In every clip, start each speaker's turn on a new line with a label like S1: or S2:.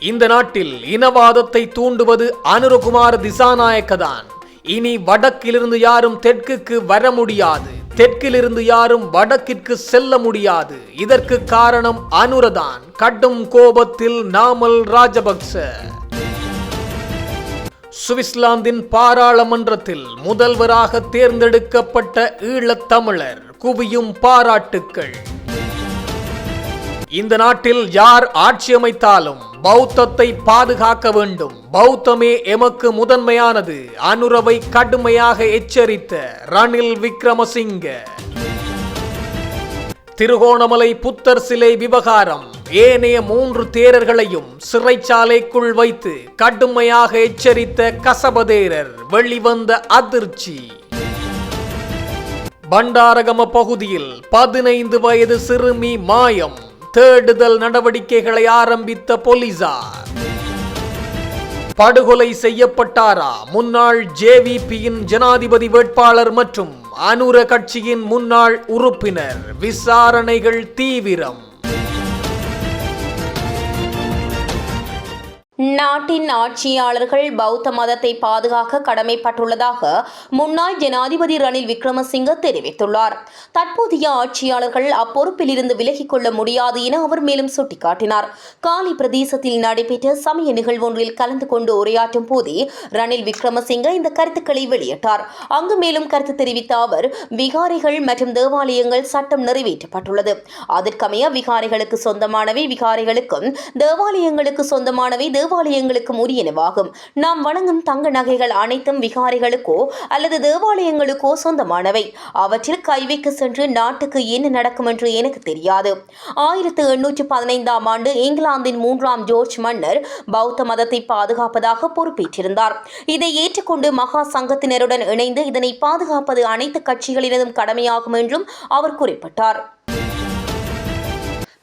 S1: இந்த நாட்டில் இனவாதத்தை தூண்டுவது அனுரகுமார் திசாநாயக்கதான். இனி வடக்கிலிருந்து யாரும் தெற்குக்கு வர முடியாது. தெற்கிலிருந்து யாரும் வடக்கிற்கு செல்ல முடியாது. இதற்கு காரணம் அனுரதான். கடும் கோபத்தில் நாமல் ராஜபக்ச. சுவிஸ்லாந்தின் பாராளுமன்றத்தில் முதல்வராக தேர்ந்தெடுக்கப்பட்ட ஈழத்தமிழர் குவியும் பாராட்டுக்கள். இந்த நாட்டில் யார் ஆட்சி அமைத்தாலும் பௌத்தத்தை பாதுகாக்க வேண்டும். பௌத்தமே எமக்கு முதன்மையானது. அனுரவை கடுமையாக எச்சரித்த ரணில் விக்ரமசிங்க. திருகோணமலை புத்தர் சிலை விவகாரம். ஏனைய மூன்று தேரர்களையும் சிறைச்சாலைக்குள் வைத்து கடுமையாக எச்சரித்த கசபதேரர் வெளிவந்த அதிர்ச்சி. பண்டாரகம பகுதியில் பதினைந்து வயது சிறுமி மாயம். தேடுதல் நடவடிக்கைகளை ஆரம்பித்த போலீசார். படுகொலை செய்யப்பட்டாரா? முன்னாள் ஜேவிபியின் ஜனாதிபதி வேட்பாளர் மற்றும் அனுர கட்சியின் முன்னாள் உறுப்பினர். விசாரணைகள் தீவிரம்.
S2: நாட்டின் ஆட்சியாளர்கள் பௌத்த மதத்தை பாதுகாக்க கடமைப்பட்டுள்ளதாக முன்னாள் ஜனாதிபதி ரணில் விக்ரமசிங்க தெரிவித்துள்ளார். தற்போதைய ஆட்சியாளர்கள் அப்பொறுப்பில் இருந்து விலகிக் கொள்ள முடியாது என அவர் மேலும் சுட்டிக்காட்டினார். காலி பிரதேசத்தில் நடைபெற்ற சமய நிகழ்வொன்றில் கலந்து கொண்டு உரையாற்றும் போதே ரணில் விக்ரமசிங்க இந்த கருத்துக்களை வெளியிட்டார். அங்கு மேலும் கருத்து தெரிவித்த அவர் விகாரிகள் மற்றும் தேவாலயங்கள் சட்டம் நிறைவேற்றப்பட்டுள்ளது. அதற்கமைய விகாரிகளுக்கு சொந்தமானவை விகாரிகளுக்கும் தேவாலயங்களுக்கு சொந்தமானவை தேவாலயங்களுக்கும் உரியனவாகும் நாம் வணங்கும் தங்க நகைகள் அனைத்தும் விகாரிகளுக்கோ அல்லது தேவாலயங்களுக்கோ சொந்தமானவை. அவற்றில் கைவிக்கு சென்று நாட்டுக்கு என்ன நடக்கும் என்று எனக்கு தெரியாது. ஆயிரத்து எண்ணூற்று பதினைந்தாம் ஆண்டு இங்கிலாந்தின் மூன்றாம் ஜோர்ஜ் மன்னர் பௌத்த மதத்தை பாதுகாப்பதாக பொறுப்பேற்றிருந்தார். இதை ஏற்றுக்கொண்டு மகா சங்கத்தினருடன் இணைந்து இதனை பாதுகாப்பது அனைத்து கட்சிகளினதும் கடமையாகும் என்றும் அவர் குறிப்பிட்டார்.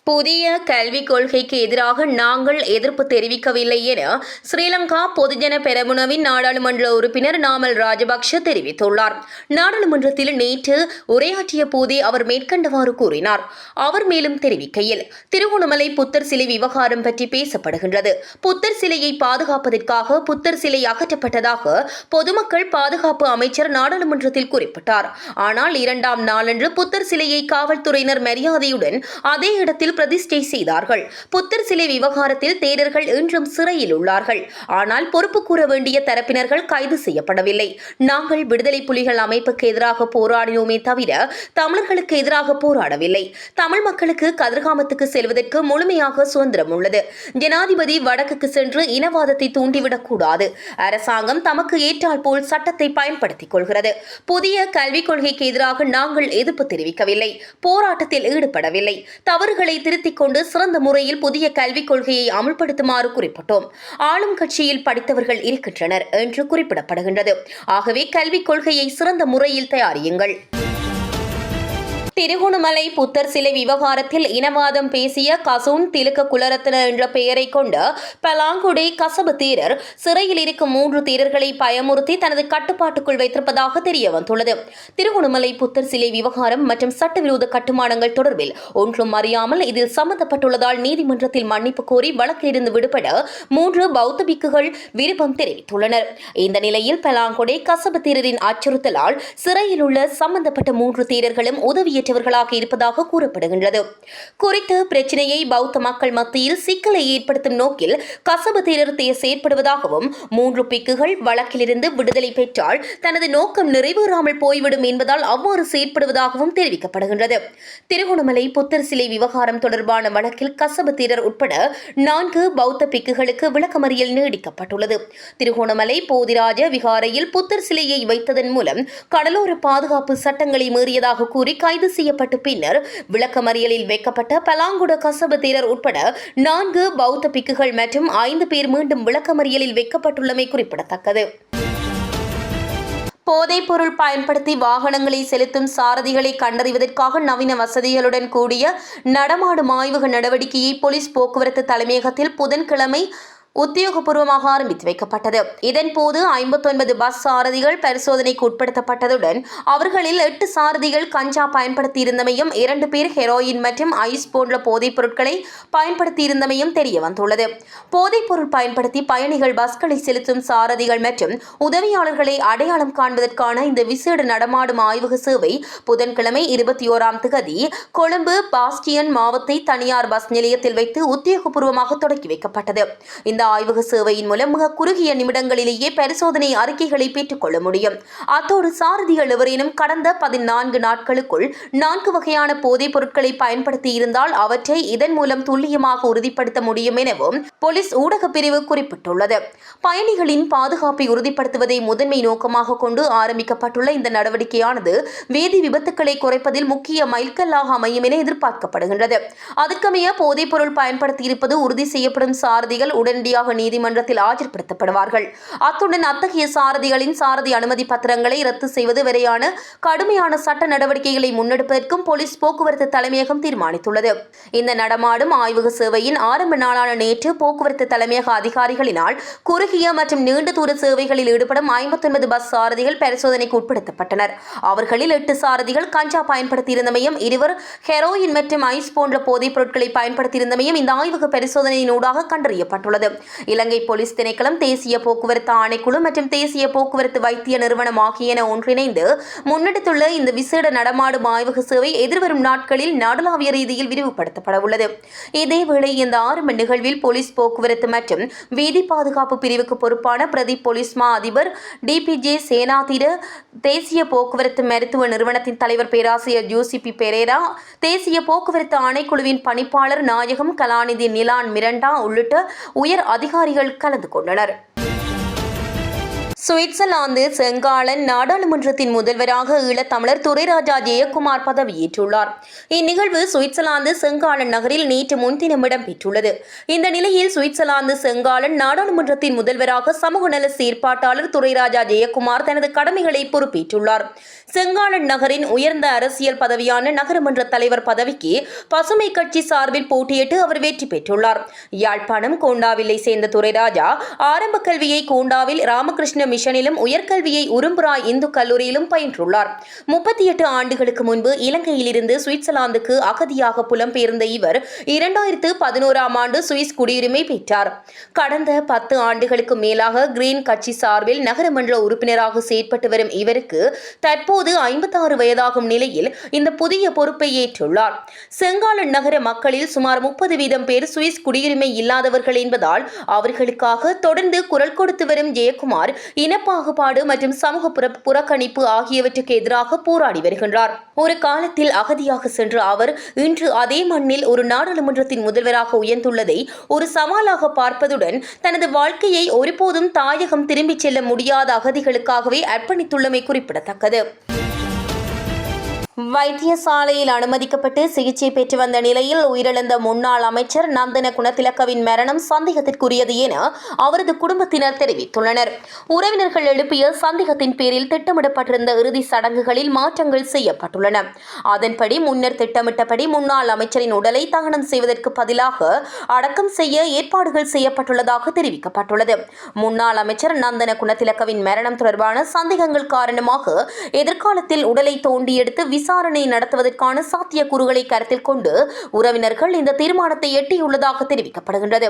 S2: புதிய கல்விக் கொள்கைக்கு எதிராக நாங்கள் எதிர்ப்பு தெரிவிக்கவில்லை என ஸ்ரீலங்கா பொதுஜன பெரமுனவின் நாடாளுமன்ற உறுப்பினர் நாமல் ராஜபக்ஷ தெரிவித்துள்ளார். நாடாளுமன்றத்தில் நேற்று உரையாற்றிய போதே அவர் மேற்கண்டவாறு கூறினார். அவர் மேலும் தெரிவிக்கையில் திருகோணமலை புத்தர் சிலை விவகாரம் பற்றி பேசப்படுகின்றது. புத்தர் சிலையை பாதுகாப்பதற்காக புத்தர் சிலை அகற்றப்பட்டதாக பொதுமக்கள் பாதுகாப்பு அமைச்சர் நாடாளுமன்றத்தில் குறிப்பிட்டார். ஆனால் இரண்டாம் நாளன்று புத்தர் சிலையை காவல்துறையினர் மரியாதையுடன் அதே இடத்தில் பிரதிஷ்டை செய்தார்கள். புத்தர் சிலை விவகாரத்தில் தேரர்கள் இன்றும் சிறையில் உள்ளார்கள். ஆனால் பொறுப்பு கூற வேண்டிய தரப்பினர்கள் கைது செய்யப்படவில்லை. நாங்கள் விடுதலை புலிகள் அமைப்புக்கு எதிராக போராடினோமே தவிர தமிழர்களுக்கு எதிராக போராடவில்லை. தமிழ் மக்களுக்கு கதிர்காமத்துக்கு செல்வதற்கு முழுமையாக சுதந்திரம் உள்ளது. ஜனாதிபதி வடக்குக்கு சென்று இனவாதத்தை தூண்டிவிடக் கூடாது. அரசாங்கம் தமக்கு ஏற்றால் போல் சட்டத்தை பயன்படுத்திக் கொள்கிறது. புதிய கல்விக் கொள்கைக்கு எதிராக நாங்கள் எதிர்ப்பு தெரிவிக்கவில்லை. போராட்டத்தில் ஈடுபடவில்லை. தவறுகளை திருத்திக் கொண்டு சிறந்த முறையில் புதிய கல்விக் கொள்கையை அமுல்படுத்துமாறு குறிப்பிட்டோம். ஆளும் கட்சியில் படித்தவர்கள் இருக்கின்றனர் என்று குறிப்பிடப்படுகின்றது. ஆகவே கல்விக் கொள்கையை சிறந்த முறையில் தயாரியுங்கள். திருகோணமலை புத்தர் சிலை விவகாரத்தில் இனவாதம் பேசிய கசூன் திலுக்க குலரத்ன என்ற பெயரை கொண்ட பலாங்குடி கசபு தீரர் சிறையில் இருக்கும் மூன்று தீரர்களை பயமுறுத்தி தனது கட்டுப்பாட்டுக்குள் வைத்திருப்பதாக தெரிய வந்துள்ளது. திருகோணமலை புத்தர் சிலை விவகாரம் மற்றும் சட்டவிரோத கட்டுமானங்கள் தொடர்பில் ஒன்றும் அறியாமல் இதில் சம்பந்தப்பட்டுள்ளதால் நீதிமன்றத்தில் மன்னிப்பு கோரி வழக்கிலிருந்து விடுபட மூன்று பௌத்த பிக்குகள் விருப்பம் தெரிவித்துள்ளனர். இந்த நிலையில் பலாங்குடி கசபு தீரரின் அச்சுறுத்தலால் சிறையில் உள்ள சம்பந்தப்பட்ட மூன்று தீரர்களும் உதவியற்றவர்களாக இருப்பதாக கூறப்படுகின்றது. குறித்த பிரச்சினையை பௌத்த மக்கள் மத்தியில் சிக்கலை ஏற்படுத்தும் நோக்கில் கசபு தீரத்தை செயற்படுவதாகவும் மூன்று பிக்குகள் வழக்கிலிருந்து விடுதலை பெற்றால் தனது நோக்கம் நிறைவேறாமல் போய்விடும் என்பதால் அவ்வாறு செயற்படுவதாகவும் தெரிவிக்கப்படுகின்றது. திருகோணமலை புத்தர் சிலை விவகாரம் தொடர்பான வழக்கில் கசபு தீரர் உட்பட நான்கு பௌத்த பிக்குகளுக்கு விளக்கமறியல் நீடிக்கப்பட்டுள்ளது. திருகோணமலை போதிராஜ விகாரையில் புத்தர் சிலையை வைத்ததன் மூலம் கடலோர பாதுகாப்பு சட்டங்களை மீறியதாக கூறி கைது செய்யப்பட்ட பின்னர் விளக்கமறியலில் வைக்கப்பட்ட பலாங்குட கசப தீரர் உட்பட நான்கு பௌத்த பிக்குகள் மற்றும் ஐந்து பேர் மீண்டும் விளக்கமறியலில் வைக்கப்பட்டுள்ளமை குறிப்பிடத்தக்கது. போதைப்பொருள் பயன்படுத்தி வாகனங்களை செலுத்தும் சாரதிகளை கண்டறிவதற்காக நவீன வசதிகளுடன் கூடிய நடமாடும் ஆய்வக நடவடிக்கையை போலீஸ் போக்குவரத்து தலைமையகத்தில் புதன்கிழமை உத்தியோகபூர்வமாக ஆரம்பித்து வைக்கப்பட்டது. இதன்போது ஐம்பத்தொன்பது பஸ் சாரதிகள் பரிசோதனைக்கு உட்படுத்தப்பட்டதுடன் அவர்களில் எட்டு சாரதிகள் கஞ்சா பயன்படுத்தியிருந்தமையும் இரண்டு பேர் ஹெரோயின் மற்றும் ஐஸ் போன்ற போதைப் பொருட்களை பயன்படுத்தியிருந்தமையும் தெரிய வந்துள்ளது. போதைப் பொருள் பயன்படுத்தி பயணிகள் பஸ்களை செலுத்தும் சாரதிகள் மற்றும் உதவியாளர்களை அடையாளம் காண்பதற்கான இந்த விசேட நடமாடும் ஆய்வக சேவை புதன்கிழமை இருபத்தி ஓராம் திகதி கொழும்பு பாஸ்டியன் மாவத்தை தனியார் பஸ் நிலையத்தில் வைத்து உத்தியோகபூர்வமாக தொடக்கி வைக்கப்பட்டது. இந்த ஆய்வக சேவையின் மூலம் மிக குறுகிய நிமிடங்களிலேயே பரிசோதனை அறிக்கைகளை பெற்றுக்கொள்ள முடியும். அத்தோடு சாரதிகள் எவரேனும் கடந்த பதினான்கு நாட்களுக்குள் நான்கு வகையான போதைப் பொருட்களை பயன்படுத்தி இருந்தால் அவற்றை இதன் மூலம் துல்லியமாக உறுதிப்படுத்த முடியும் எனவும் போலீஸ் ஊடகப் பிரிவு குறிப்பிட்டுள்ளது. பயணிகளின் பாதுகாப்பை உறுதிப்படுத்துவதை முதன்மை நோக்கமாக கொண்டு ஆரம்பிக்கப்பட்டுள்ள இந்த நடவடிக்கையானது வேதி விபத்துக்களை குறைப்பதில் முக்கிய மைல்கல்லாக அமையும் என எதிர்பார்க்கப்படுகின்றது. அதற்கமைய போதைப் பொருள் பயன்படுத்தியிருப்பது உறுதி செய்யப்படும் சாரதிகள் உடனடியாக நீதிமன்றத்தில் ஆஜர்படுத்தப்படுவார்கள். அத்துடன் அத்தகைய சாரதிகளின் சாரதி அனுமதி பத்திரங்களை ரத்து செய்வது வரையான கடுமையான சட்ட நடவடிக்கைகளை முன்னெடுப்பதற்கும் போலீஸ் போக்குவரத்து தலைமையகம் தீர்மானித்துள்ளது. இந்த நடமாடும் ஆய்வக சேவையின் ஆரம்ப நாளான நேற்று போக்குவரத்து தலைமையக அதிகாரிகளினால் குறுகிய மற்றும் நீண்ட தூர சேவைகளில் ஈடுபடும் ஐம்பத்தொன்பது பஸ் சாரதிகள் பரிசோதனைக்கு உட்படுத்தப்பட்டனர். அவர்களில் எட்டு சாரதிகள் கஞ்சா பயன்படுத்தியிருந்தமையும் இருவர் ஹெரோயின் மற்றும் ஐஸ் போன்ற போதைப் பொருட்களை பயன்படுத்தியிருந்தமையும் இந்த ஆய்வக பரிசோதனையினூடாக கண்டறியப்பட்டுள்ளது. இலங்கை போலீஸ் திணைக்களம் தேசிய போக்குவரத்து ஆணைக்குழு மற்றும் தேசிய போக்குவரத்து வைத்திய நிறுவனம் ஆகியன ஒன்றிணைந்து முன்னெடுத்துள்ள இந்த விசேட நடமாடும் ஆய்வக சேவை எதிர்வரும் நாட்களில் நாடளாவிய ரீதியில் விரிவுபடுத்தப்பட உள்ளது. இதேவேளை இந்த ஆரம்ப நிகழ்வில் போலீஸ் போக்குவரத்து மற்றும் வீதி பாதுகாப்பு பிரிவுக்கு பொறுப்பான பிரதி போலீஸ் மா அதிபர் டிபிஜே சேனாதிர தேசிய போக்குவரத்து மருத்துவ நிறுவனத்தின் தலைவர் பேராசிரியர் ஜூசிபி பெரேரா தேசிய போக்குவரத்து ஆணைக்குழுவின் பணிப்பாளர் நாயகம் கலாநிதி நிலான் மிரண்டா உள்ளிட்ட உயர் அதிகாரிகள் கலந்து கொண்டனர். சுவிட்சர்லாந்து செங்காலன் நாடாளுமன்றத்தின் முதல்வராக ஈழத்தமிழர் துரைராஜா ஜெயக்குமார் பதவியேற்றுள்ளார். இந்நிகழ்வு சுவிட்சர்லாந்து செங்காலன் நகரில் நேற்று முன்தினம் இடம்பெற்றுள்ளது இந்த நிலையில் சுவிட்சர்லாந்து செங்காலன் நாடாளுமன்றத்தின் முதல்வராக சமூக நல செயற்பாட்டாளர் துரைராஜா ஜெயக்குமார் தனது கடமைகளை பொறுப்பேற்றுள்ளார். செங்காலன் நகரின் உயர்ந்த அரசியல் பதவியான நகரமன்ற தலைவர் பதவிக்கு பசுமை கட்சி சார்பில் போட்டியிட்டு அவர் வெற்றி பெற்றுள்ளார். யாழ்ப்பாணம் கோண்டாவிலை சேர்ந்த துரைராஜா ஆரம்ப கல்வியை கோண்டாவில் ராமகிருஷ்ண மிஷனிலும் உயர்கல்வியை உரும்புரா இந்து கல்லூரியிலும் பயின்றுள்ளார். முப்பத்தி எட்டு ஆண்டுகளுக்கு முன்பு இலங்கையிலிருந்து சுவிட்சர்லாந்துக்கு அகதியாக புலம்பெயர்ந்த இவர் இரண்டாயிரத்து பதினோராம் ஆண்டு சுவிஸ் குடியுரிமை பெற்றார். கடந்த பத்து ஆண்டுகளுக்கு மேலாக கிரீன் கட்சி சார்பில் நகரமன்ற உறுப்பினராக செயற்பட்டு வரும் இவருக்கு தற்போது ஐம்பத்தாறு வயதாகும் நிலையில் இந்த புதிய பொறுப்பை ஏற்றுள்ளார். செங்காலன் நகர மக்களில் சுமார் முப்பது வீதம் பேர் சுவிஸ் குடியுரிமை இல்லாதவர்கள் என்பதால் அவர்களுக்காக தொடர்ந்து குரல் கொடுத்து வரும் ஜெயக்குமார் இனப்பாகுபாடு மற்றும் சமூக புற- புறக்கணிப்பு ஆகியவற்றுக்கு எதிராக போராடி வருகின்றார். ஒரு காலத்தில் அகதியாக சென்ற அவர் இன்று அதே மண்ணில் ஒரு நாடாளுமன்றத்தின் முதல்வராக உயர்ந்துள்ளதை ஒரு சவாலாக பார்ப்பதுடன் தனது வாழ்க்கையை ஒருபோதும் தாயகம் திரும்பிச் செல்ல முடியாத அகதிகளுக்காகவே அர்ப்பணித்துள்ளமை குறிப்பிடத்தக்கது. வைத்தியசாலையில் அனுமதிக்கப்பட்டு சிகிச்சை பெற்று வந்த நிலையில் உயிரிழந்த முன்னாள் அமைச்சர் நந்தன குணத்திலக்கவின் மரணம் சந்தேகத்திற்குரியது என அவரது குடும்பத்தினர் தெரிவித்துள்ளனர். உறவினர்கள் எழுப்பிய சந்தேகத்தின் பேரில் திட்டமிடப்பட்டிருந்த இறுதி சடங்குகளில் மாற்றங்கள் செய்யப்பட்டுள்ளன. அதன்படி முன்னர் திட்டமிட்டபடி முன்னாள் அமைச்சரின் உடலை தகனம் செய்வதற்கு பதிலாக அடக்கம் செய்ய ஏற்பாடுகள் செய்யப்பட்டுள்ளதாக தெரிவிக்கப்பட்டுள்ளது. முன்னாள் அமைச்சர் நந்தன குணத்திலக்கவின் மரணம் தொடர்பான சந்தேகங்கள் காரணமாக எதிர்காலத்தில் உடலை தோண்டி எடுத்து விசாரணை நடத்துவதற்கான சாத்தியக்கூறுகளை கருத்தில் கொண்டு உறவினர்கள் இந்த தீர்மானத்தை எட்டியுள்ளதாக தெரிவிக்கப்படுகின்றது.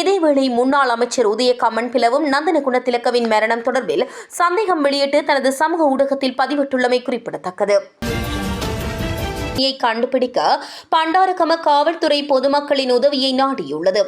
S2: இதேவேளை முன்னாள் அமைச்சர் உதயகாமன் பிளவும் நந்தன குணத்திலக்கவின் மரணம் தொடர்பில் சந்தேகம் வெளியிட்டு தனது சமூக ஊடகத்தில் பதிவிட்டுள்ளமை குறிப்பிடத்தக்கது. கண்டுபிடிக்க பண்டாரகம காவல்துறை பொதுமக்களின் உதவியை நாடியுள்ளது.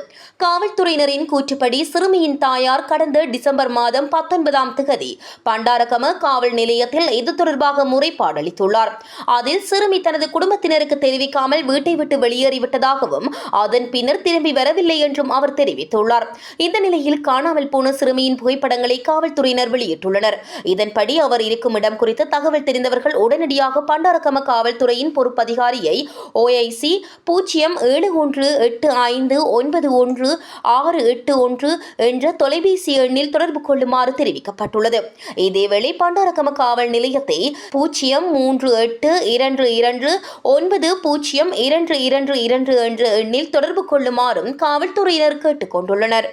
S2: காவல்துறையினரின் கூற்றுப்படி சிறுமியின் தாயார் கடந்த டிசம்பர் மாதம் பத்தொன்பதாம் திகதி பண்டாரகம காவல் நிலையத்தில் இது தொடர்பாக முறைப்பாடு அளித்துள்ளார். அதில் சிறுமி தனது குடும்பத்தினருக்கு தெரிவிக்காமல் வீட்டை விட்டு வெளியேறிவிட்டதாகவும் அதன் பின்னர் திரும்பி வரவில்லை என்றும் அவர் தெரிவித்துள்ளார். இந்த நிலையில் காணாமல் போன சிறுமியின் புகைப்படங்களை காவல்துறையினர் வெளியிட்டுள்ளனர். இதன்படி அவர் இருக்கும் இடம் குறித்து தகவல் தெரிந்தவர்கள் உடனடியாக பண்டாரகம காவல்துறையின் பொறுப்பு பொறுப்பதிகாரியை ஓஐசி பூஜ்ஜியம் ஏழு ஒன்று எட்டு ஐந்து ஒன்பது ஒன்று ஆறு எட்டு ஒன்று என்ற தொலைபேசி எண்ணில் தொடர்பு கொள்ளுமாறு தெரிவிக்கப்பட்டுள்ளது. இதேவேளை பண்டாரக்கம காவல் நிலையத்தை பூஜ்ஜியம் மூன்று எட்டு இரண்டு இரண்டு ஒன்பது பூஜ்ஜியம் இரண்டு இரண்டு இரண்டு என்ற எண்ணில் தொடர்பு கொள்ளுமாறும் காவல்துறையினர் கேட்டுக் கொண்டுள்ளனர்